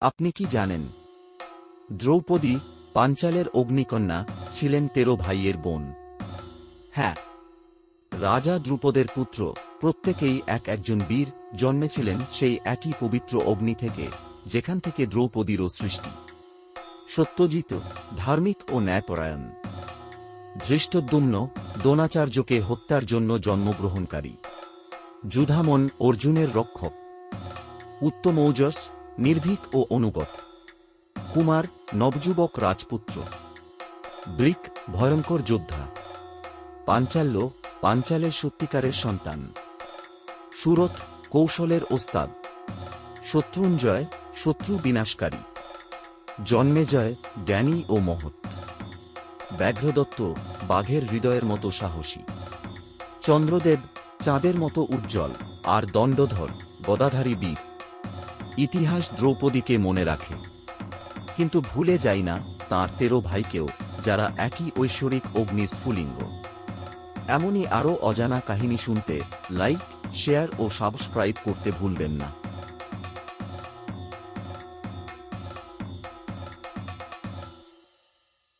আপনি কি জানেন? দ্রৌপদী পাঞ্চালের অগ্নিকন্যা ছিলেন তেরো ভাইয়ের বোন। হ্যাঁ রাজা দ্রুপদের পুত্র প্রত্যেকেই এক একজন বীর জন্মেছিলেন সেই একই পবিত্র অগ্নি থেকে, যেখান থেকে দ্রৌপদীরও সৃষ্টি। সত্যজিত ধার্মিক ও ন্যায়পরায়ণ। ধৃষ্টদ্যুম্ন দ্রোণাচার্যকে হত্যার জন্য জন্মগ্রহণকারী। যুধামন অর্জুনের রক্ষক। উত্তমৌজস নির্ভীক ও অনুগত। কুমার নবযুবক রাজপুত্র। ব্রিক ভয়ঙ্কর যোদ্ধা। পাঞ্চাল্য পাঞ্চালের সত্যিকারের সন্তান। সুরত কৌশলের ওস্তাদ। শত্রুঞ্জয় শত্রু বিনাশকারী। জন্মেজয় জ্ঞানী ও মহৎ। ব্যাঘ্রদত্ত বাঘের হৃদয়ের মতো সাহসী। চন্দ্রদেব চাঁদের মতো উজ্জ্বল আর দণ্ডধর গদাধারী বীর। ইতিহাস দ্রৌপদীকে মনে রাখে। কিন্তু ভুলে যায় না তাঁর তেরো ভাইকেও, যারা একই ঐশ্বরিক অগ্নির স্ফুলিঙ্গ। এমনই আরও অজানা কাহিনী শুনতে লাইক শেয়ার ও সাবস্ক্রাইব করতে ভুলবেন না।